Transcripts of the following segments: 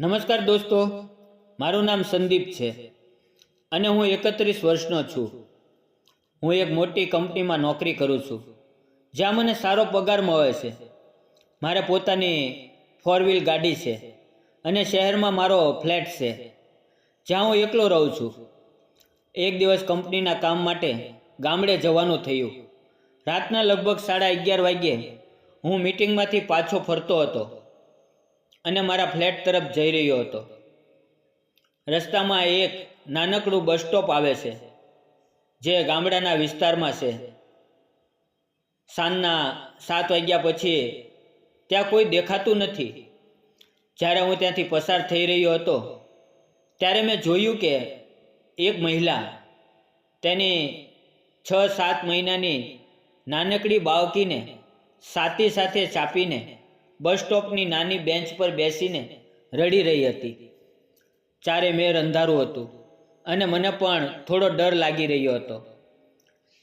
નમસ્કાર દોસ્તો, મારું નામ સંદીપ છે અને હું એકત્રીસ વર્ષનો છું. હું એક મોટી કંપનીમાં નોકરી કરું છું, જ્યાં મને સારો પગાર મળે છે. મારે પોતાની ફોર વ્હીલ ગાડી છે અને શહેરમાં મારો ફ્લેટ છે, જ્યાં હું એકલો રહું છું. એક દિવસ કંપનીના કામ માટે ગામડે જવાનું થયું. રાતના લગભગ સાડા અગિયાર વાગ્યે હું મિટિંગમાંથી પાછો ફરતો હતો. અને મારા ફ્લેટ તરફ જઈ રહ્યો હતો. રસ્તામાં એક નાનકડું બસ સ્ટોપ આવે છે, જે ગામડાના વિસ્તારમાં છે. સાંજના સાત વાગ્યા પછી ત્યાં કોઈ દેખાતું નથી. જ્યારે હું ત્યાંથી પસાર થઈ રહ્યો હતો, ત્યારે મેં જોયું કે એક મહિલા તેની છ સાત મહિનાની નાનકડી બાળકીને સાથી સાથે ચાપીને બસ સ્ટોપની નાની બેન્ચ પર બેસીને રડી રહી હતી. ચારે મેર અંધારું હતું અને મને પણ થોડો ડર લાગી રહ્યો હતો.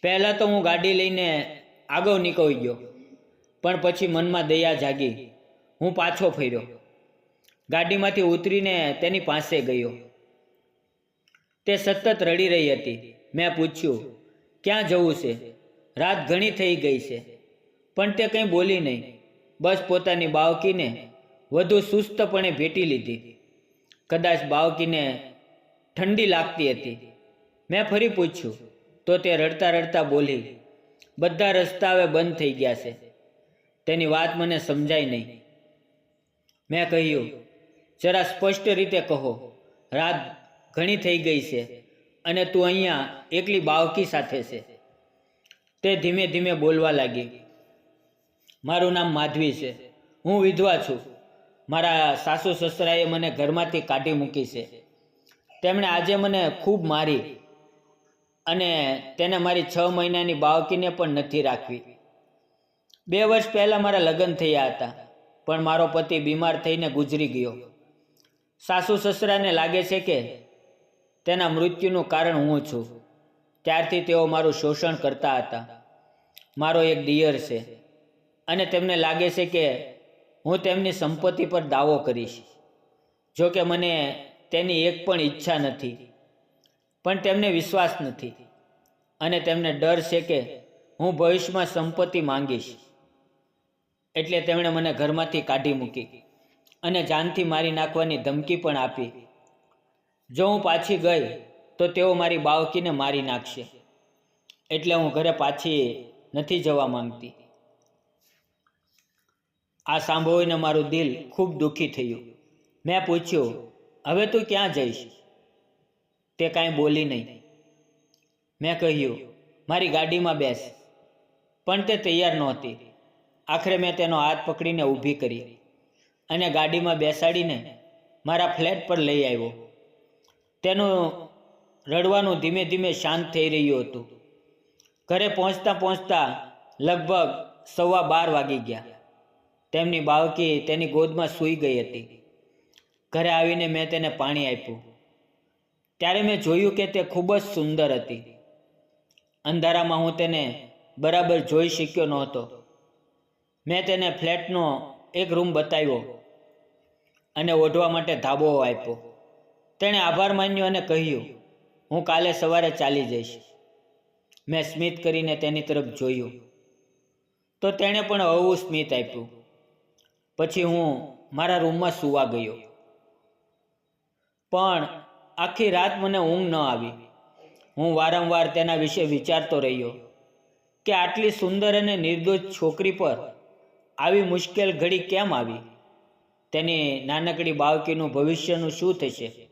પહેલાં તો હું ગાડી લઈને આગળ નીકળી ગયો, પણ પછી મનમાં દયા જાગી. હું પાછો ફર્યો. ગાડીમાંથી ઉતરીને તેની પાસે ગયો. તે સતત રડી રહી હતી. મેં પૂછ્યું, ક્યાં જવું છે? રાત ઘણી થઈ ગઈ છે. પણ તે કંઈ બોલી નહીં. બસ પોતાની બાવકીને વધુ સુસ્તપણે ભેટી લીધી. કદાચ બાવકીને ઠંડી લાગતી હતી. મેં ફરી પૂછ્યું, તો તે રડતા રડતા બોલી, બધા રસ્તા હવે બંધ થઈ ગયા છે. તેની વાત મને સમજાય નહીં. મેં કહ્યું, જરા સ્પષ્ટ રીતે કહો, રાત ઘણી થઈ ગઈ છે અને તું અહીંયા એકલી બાવકી સાથે છે. તે ધીમે ધીમે બોલવા લાગી. મારું નામ માધવી છે. હું વિધવા છું. મારા સાસુ સસરાએ મને ઘરમાંથી કાઢી મૂકી છે. તેમણે આજે મને ખૂબ મારી અને તેને મારી છ મહિનાની બાળકીને પણ નથી રાખવી. બે વર્ષ પહેલાં મારા લગ્ન થયા હતા, પણ મારો પતિ બીમાર થઈને ગુજરી ગયો. સાસુ સસરાને લાગે છે કે તેના મૃત્યુનું કારણ હું છું. ત્યારથી તેઓ મારું શોષણ કરતા હતા. મારો એક દિયર છે. અને તેમને લાગે છે કે હું તેમની સંપત્તિ પર દાવો કરીશ. જો કે મને તેની એક પણ ઈચ્છા નથી, પણ તેમને વિશ્વાસ નથી. અને તેમને ડર છે કે હું ભવિષ્યમાં સંપત્તિ માંગીશ. એટલે તેમણે મને ઘરમાંથી કાઢી મૂકી અને જાનથી મારી નાખવાની ધમકી પણ આપી. જો હું પાછી ગઈ, તો તેઓ મારી બાવકીને મારી નાખશે. એટલે હું ઘરે પાછી નથી જવા માંગતી. આ સાંભળીને મારું દિલ ખૂબ દુઃખી થયું. મેં પૂછ્યું, હવે તું ક્યાં જઈશ? તે કાંઈ બોલી નહીં. મેં કહ્યું, મારી ગાડીમાં બેસ. પણ તે તૈયાર નહોતી. આખરે મેં તેનો હાથ પકડીને ઊભી કરી અને ગાડીમાં બેસાડીને મારા ફ્લેટ પર લઈ આવ્યો. તેનું રડવાનું ધીમે ધીમે શાંત થઈ રહ્યું હતું. ઘરે પહોંચતા પહોંચતા લગભગ સવા બાર વાગી ગયા. તેમની બાળકી તેની ગોદમાં સૂઈ ગઈ હતી. ઘરે આવીને મેં તેને પાણી આપ્યું. ત્યારે મેં જોયું કે તે ખૂબ જ સુંદર હતી. અંધારામાં હું તેને બરાબર જોઈ શક્યો નહોતો. મેં તેને ફ્લેટનો એક રૂમ બતાવ્યો અને ઓઢવા માટે ધાબો આપ્યો. તેણે આભાર માન્યો અને કહ્યું, હું કાલે સવારે ચાલી જઈશ. મેં સ્મિત કરીને તેની તરફ જોયું. તો તેણે પણ હળવું સ્મિત આપ્યું. પછી હું મારા રૂમમાં સૂવા ગયો. પણ આખી રાત મને ઊંઘ ન આવી. હું વારંવાર તેના વિશે વિચારતો રહ્યો કે આટલી સુંદર અને નિર્દોષ છોકરી પર આવી મુશ્કેલ ઘડી કેમ આવી? તેની નાનકડી બાળકીનું ભવિષ્યનું શું થશે?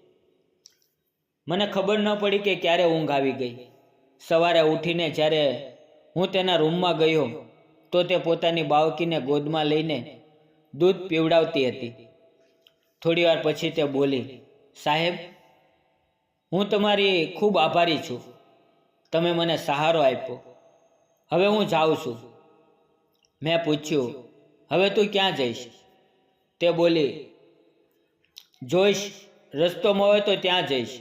મને ખબર ન પડી કે ક્યારે ઊંઘ આવી ગઈ. સવારે ઉઠીને જ્યારે હું તેના રૂમમાં ગયો, તો તે પોતાની બાળકીને ગોદમાં લઈને દૂધ પીવડાવતી હતી. થોડી વાર પછી તે બોલી, સાહેબ, હું તમારી ખૂબ આભારી છું. તમે મને સહારો આપ્યો. હવે હું જાઉં છું. મેં પૂછ્યું, હવે તું ક્યાં જઈશ? તે બોલી, જોઈશ રસ્તો મળે તો ત્યાં જઈશ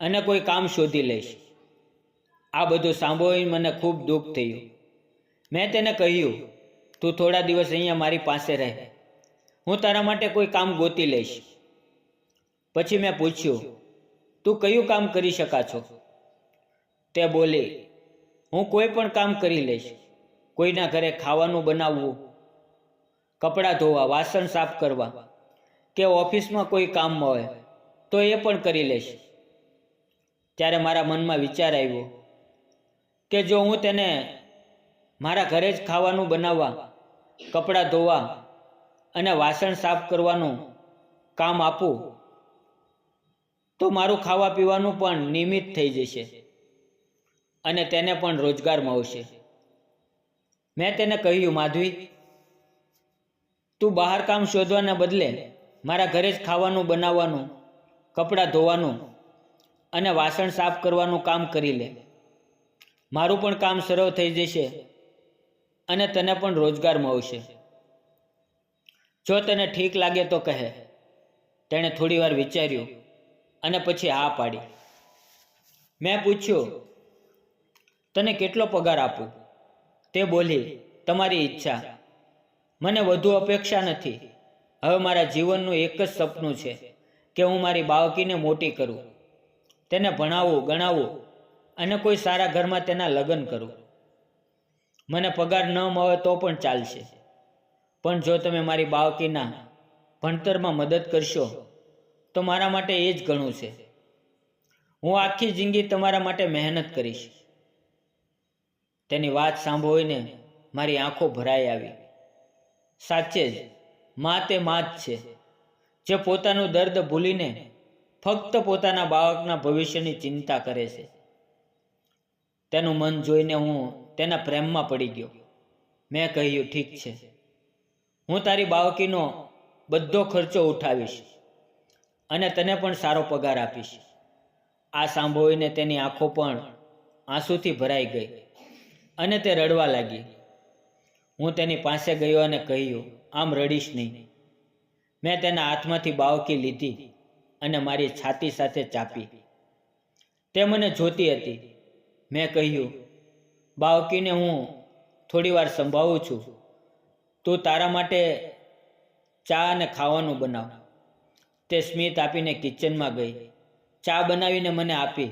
અને કોઈ કામ શોધી લઈશ. આ બધું સાંભળીને મને ખૂબ દુઃખ થયું. મેં તેને કહ્યું તું થોડા દિવસ અહીંયા મારી પાસે રહે. હું તારા માટે કોઈ કામ ગોતી લઈશ. પછી મેં પૂછ્યું, તું કયું કામ કરી શકા છો? તે બોલી, હું કોઈ પણ કામ કરી લઈશ. કોઈના ઘરે ખાવાનું બનાવવું, કપડાં ધોવા, વાસણ સાફ કરવા કે ઓફિસમાં કોઈ કામ હોય, તો એ પણ કરી લઈશ. ત્યારે મારા મનમાં વિચાર આવ્યો કે જો હું તેને મારા ઘરે જ ખાવાનું બનાવવા કપડાં ધોવા અને વાસણ સાફ કરવાનું કામ આપું, તો મારું ખાવા પીવાનું પણ નિયમિત થઈ જશે અને તેને પણ રોજગાર મળશે મેં તેને કહ્યું, માધવી, તું બહાર કામ શોધવાના બદલે મારા ઘરે જ ખાવાનું બનાવવાનું, કપડાં ધોવાનું અને વાસણ સાફ કરવાનું કામ કરી લે. મારું પણ કામ સરળ થઈ જશે અને તને પણ રોજગાર મળશે. જો તને ઠીક લાગે તો કહે. તેણે થોડીવાર વિચાર્યું અને પછી હા પાડી. મેં પૂછ્યું, તને કેટલો પગાર આપું? તે બોલી, તમારી ઈચ્છા. મને વધુ અપેક્ષા નથી. હવે મારા જીવનનું એક જ સપનું છે કે હું મારી બાળકીને મોટી કરું. તેને ભણાવું, ગણાવું અને કોઈ સારા ઘરમાં તેના લગ્ન કરું. મને પગાર ન મળે તો પણ ચાલશે. પણ જો તમે મારી બાળકીના ભણતરમાં મદદ કરશો, તો મારા માટે એ જ ઘણું છે. હું આખી જિંદગી તમારા માટે મહેનત કરીશ. તેની વાત સાંભળીને મારી આંખો ભરાઈ આવી. સાચે જ, મા તે મા જ છે. જે પોતાનું દર્દ ભૂલીને ફક્ત પોતાના બાળકના ભવિષ્યની ચિંતા કરે છે. તેનું મન જોઈને હું તેના પ્રેમમાં પડી ગયો. મેં કહ્યું, ઠીક છે. હું તારી બાવકીનો બધો ખર્ચો ઉઠાવીશ અને તને પણ સારો પગાર આપીશ. આ સાંભળીને તેની આંખો પણ આંસુથી ભરાઈ ગઈ અને તે રડવા લાગી. હું તેની પાસે ગયો અને કહ્યું, આમ રડીશ નહીં. મેં તેના હાથમાંથી બાવકી લીધી અને મારી છાતી સાથે ચાપી. તે મને જોતી હતી. મેં કહ્યું બાવકીને હું થોડી વાર સંભાળું છું, તું તારા માટે ચા અને ખાવાનું બનાવ. તે સ્મિત આપીને કિચનમાં ગઈ. ચા બનાવીને મને આપી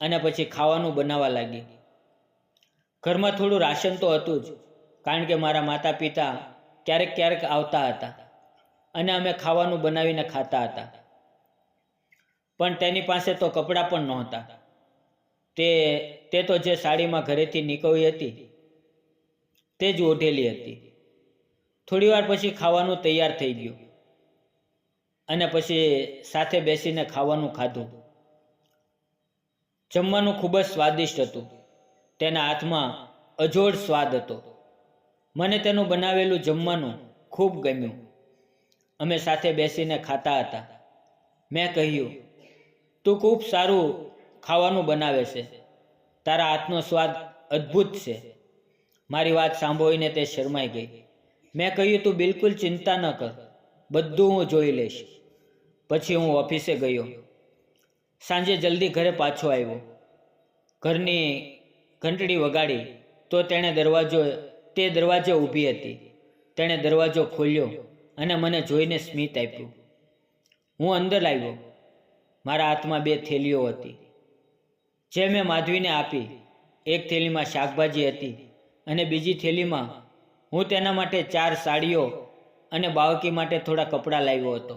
અને પછી ખાવાનું બનાવવા લાગી. ઘરમાં થોડું રાશન તો હતું જ, કારણ કે મારા માતા પિતા ક્યારેક ક્યારેક આવતા હતા અને અમે ખાવાનું બનાવીને ખાતા હતા. પણ તેની પાસે તો કપડાં પણ નહોતા. તે તે તો જે સાડીમાં ઘરેથી નીકળી હતી, તે જ ઓઢેલી હતી. થોડી વાર પછી ખાવાનું તૈયાર થઈ ગયું અને પછી સાથે બેસીને ખાવાનું ખાધું. જમવાનું ખૂબ જ સ્વાદિષ્ટ હતું. તેના હાથમાં અજોડ સ્વાદ હતો. મને તેનું બનાવેલું જમવાનું ખૂબ ગમ્યું. અમે સાથે બેસીને ખાતા હતા. મેં કહ્યું, તું ખૂબ સારું ખાવાનું બનાવે છે. તારા હાથનો સ્વાદ અદ્ભુત છે. મારી વાત સાંભળીને તે શરમાઈ ગઈ. મેં કહ્યું, તું બિલકુલ ચિંતા ન કર. બધું હું જોઈ લઈશ. પછી હું ઓફિસે ગયો. સાંજે જલ્દી ઘરે પાછો આવ્યો. ઘરની ઘંટડી વગાડી તો તેણે દરવાજો, તે દરવાજે ઊભી હતી. તેણે દરવાજો ખોલ્યો અને મને જોઈને સ્મિત આપ્યું. હું અંદર આવ્યો. મારા હાથમાં બે થેલીઓ હતી. જે મેં માધવીને આપી, એક થેલીમાં શાકભાજી હતી અને બીજી થેલીમાં હું તેના માટે ચાર સાડીઓ અને બાળકી માટે થોડા કપડાં લાવ્યો હતો.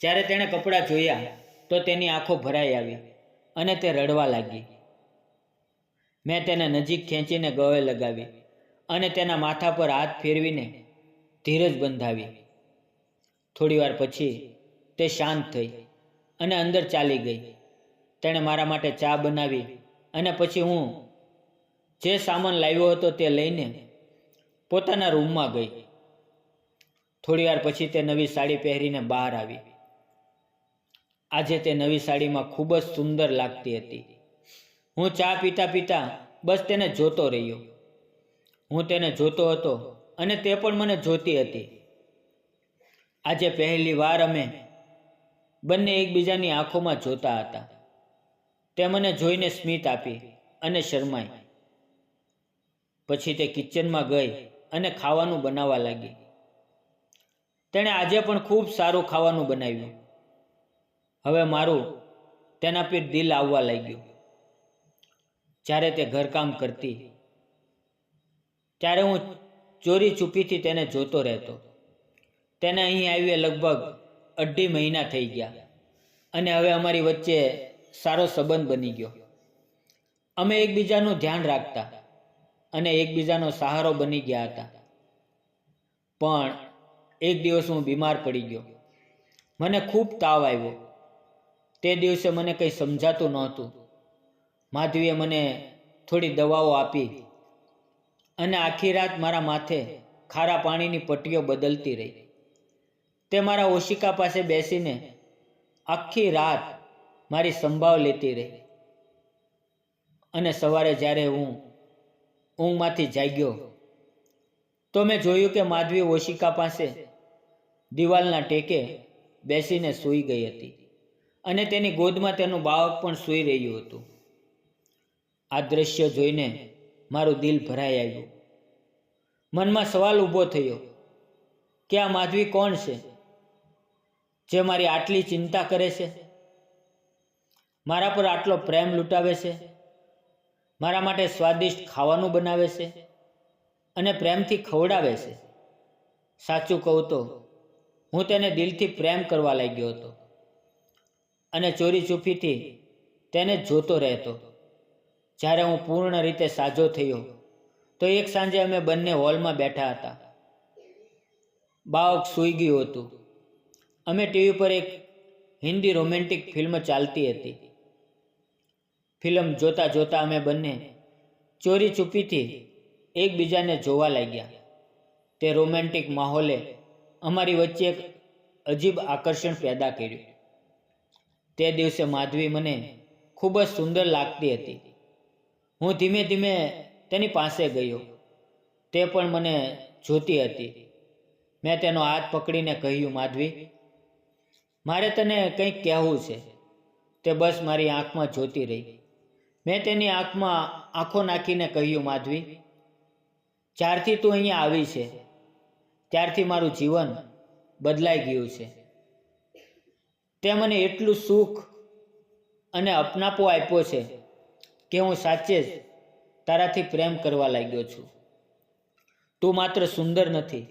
જ્યારે તેણે કપડાં જોયા, તો તેની આંખો ભરાઈ આવી અને તે રડવા લાગી. મેં તેને નજીક ખેંચીને ગળે લગાવી અને તેના માથા પર હાથ ફેરવીને ધીરજ બંધાવી. થોડીવાર પછી તે શાંત થઈ અને અંદર ચાલી ગઈ. તેણે મારા માટે ચા બનાવી અને પછી હું જે સામાન લાવ્યો હતો તે લઈને પોતાના રૂમમાં ગઈ. થોડી વાર પછી તે નવી સાડી પહેરીને બહાર આવી. આજે તે નવી સાડીમાં ખૂબ જ સુંદર લાગતી હતી. હું ચા પીતા પીતા બસ તેને જોતો રહ્યો. હું તેને જોતો હતો અને તે પણ મને જોતી હતી. આજે પહેલી વાર અમે બંને એકબીજાની આંખોમાં જોતા હતા. તે મને જોઈને સ્મિત આપી અને શરમાઈ. પછી તે કિચનમાં ગઈ અને ખાવાનું બનાવવા લાગી. તેણે આજે પણ ખૂબ સારું ખાવાનું બનાવ્યું. હવે મારું તેના પર દિલ આવવા લાગ્યું. જ્યારે તે ઘરકામ કરતી, ત્યારે હું ચોરી ચૂપીથી તેને જોતો રહેતો. તેને અહીં આવીએ લગભગ અઢી મહિના થઈ ગયા અને હવે અમારી વચ્ચે સારો સંબંધ બની ગયો. અમે એકબીજાનું ધ્યાન રાખતા અને એકબીજાનો સહારો બની ગયા હતા. પણ એક દિવસ હું બીમાર પડી ગયો. મને ખૂબ તાવ આવ્યો. તે દિવસે મને કંઈ સમજાતું નહોતું. માધવીએ મને થોડી દવાઓ આપી અને આખી રાત મારા માથે ખારા પાણીની પટ્ટીઓ બદલતી રહી. તે મારા ઓશિકા પાસે બેસીને આખી રાત મારી સંભાવ લેતી રહી. અને સવારે જ્યારે હું ઊંઘમાંથી જાગ્યો, તો મેં જોયું કે માધવી ઓશિકા પાસે દિવાલના ટેકે બેસીને સૂઈ ગઈ હતી અને તેની ગોદમાં તેનું બાળક પણ સૂઈ રહ્યું હતું. આ દ્રશ્ય જોઈને મારું દિલ ભરાઈ આવ્યું. મનમાં સવાલ ઊભો થયો કે આ માધવી કોણ છે? જે મારી આટલી ચિંતા કરે છે? મારા પર આટલો પ્રેમ લૂંટાવે છે? મારા માટે સ્વાદિષ્ટ ખાવાનું બનાવે છે? અને પ્રેમથી ખવડાવે છે? સાચું કહું તો, હું તેને દિલથી પ્રેમ કરવા લાગ્યો હતો. અને ચોરી ચૂપીથી તેને જોતો રહેતો. જ્યારે હું પૂર્ણ રીતે સાજો થયો, તો એક સાંજે અમે બંને હોલમાં બેઠા હતા. બાળક સૂઈ ગયું હતું. અમે ટીવી પર એક હિન્દી રોમેન્ટિક ફિલ્મ ચાલતી હતી. ફિલ્મ જોતા જોતા અમે બંને ચોરી ચૂપીથી એકબીજાને જોવા લાગ્યા. તે રોમેન્ટિક માહોલે અમારી વચ્ચે એક અજીબ આકર્ષણ પેદા કર્યું. તે દિવસે માધવી મને ખૂબ જ સુંદર લાગતી હતી. હું ધીમે ધીમે તેની પાસે ગયો. તે પણ મને જોતી હતી. મેં તેનો હાથ પકડીને કહ્યું, માધવી, મારે તને કંઈક કહેવું છે. તે બસ મારી આંખમાં જોતી રહી. મેં તેની આંખમાં આંખો નાખીને કહ્યું, માધવી, જ્યારથી તું અહીંયા આવી છે, ત્યારથી મારું જીવન બદલાઈ ગયું છે. તે મને એટલું સુખ અને અપનાપો આપ્યો છે કે હું સાચે જ તારાથી પ્રેમ કરવા લાગ્યો છું. તું માત્ર સુંદર નથી,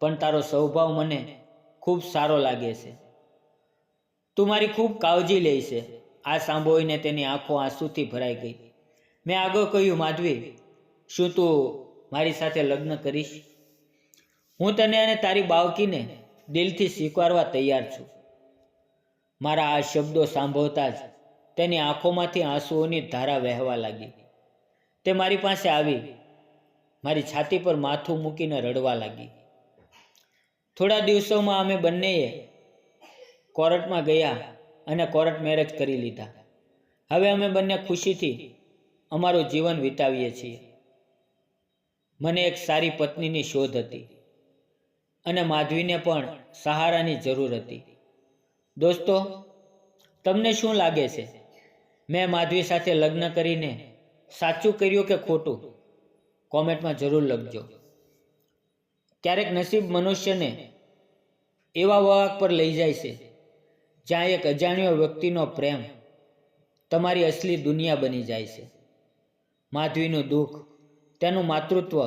પણ તારો સ્વભાવ મને ખૂબ સારો લાગે છે. તું મારી ખૂબ કાળજી લે છે. આ સાંભળીને તેની આંખો આંસુથી ભરાઈ ગઈ. મેં આગળ કહ્યું, માધવી, શું તું મારી સાથે લગ્ન કરીશ? હું તને અને તારી બાવકીને દિલથી સ્વીકારવા તૈયાર છું. મારા આ શબ્દો સાંભળતા જ તેની આંખોમાંથી આંસુઓની ધારા વહેવા લાગી. તે મારી પાસે આવી, મારી છાતી પર માથું મૂકીને રડવા લાગી. થોડા દિવસોમાં અમે બંનેએ કોર્ટમાં ગયા. અને કોર્ટ મેરેજ કરી લીધા. હવે અમે બંને ખુશીથી અમારું જીવન વિતાવીએ છીએ. મને એક સારી પત્નીની શોધ હતી અને માધવીને પણ સહારાની જરૂર હતી. દોસ્તો, તમને શું લાગે છે? મેં માધવી સાથે લગ્ન કરીને સાચું કર્યું કે ખોટું? કોમેન્ટમાં જરૂર લખજો. ક્યારેક નસીબ મનુષ્યને એવા વાક પર લઈ જાય છે જ્યાં એક અજાણ્યો વ્યક્તિનો પ્રેમ તમારી અસલી દુનિયા બની જાય છે. માધવીનું દુઃખ, તેનું માતૃત્વ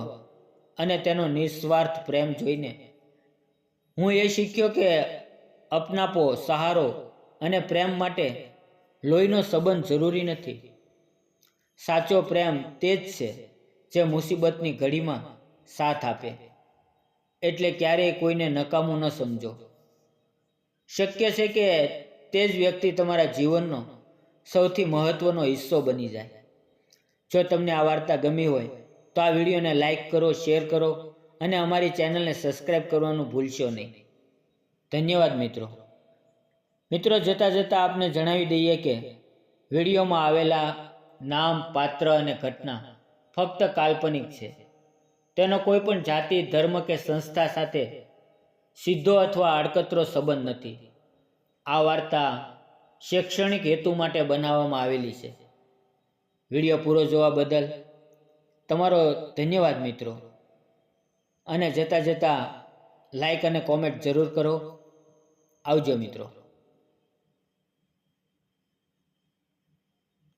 અને તેનો નિસ્વાર્થ પ્રેમ જોઈને હું એ શીખ્યો કે અપનાપો સહારો અને પ્રેમ માટે લોહીનો સંબંધ જરૂરી નથી. સાચો પ્રેમ તે જ છે જે મુસીબતની ઘડીમાં સાથ આપે. એટલે ક્યારેય કોઈને નકામું ન સમજો. શક્ય છે કે તે જ વ્યક્તિ તમારા જીવનનો સૌથી મહત્ત્વનો હિસ્સો બની જાય. જો તમને આ વાર્તા ગમી હોય, તો આ વિડીયોને લાઈક કરો, શેર કરો અને અમારી ચેનલને સબસ્ક્રાઈબ કરવાનું ભૂલશો નહીં. ધન્યવાદ મિત્રો. મિત્રો, જતાં જતાં આપને જણાવી દઈએ કે વિડીયોમાં આવેલા નામ, પાત્ર અને ઘટના ફક્ત કાલ્પનિક છે. તેનો કોઈ પણ જાતિ, ધર્મ કે સંસ્થા સાથે સીધો અથવા આડકતરો સંબંધ નથી. આ વાર્તા શૈક્ષણિક હેતુ માટે બનાવવામાં આવેલી છે. વીડિયો પૂરો જોવા બદલ તમારો ધન્યવાદ મિત્રો. અને જતાં જતાં લાઈક અને કોમેન્ટ જરૂર કરો. આવજો મિત્રો.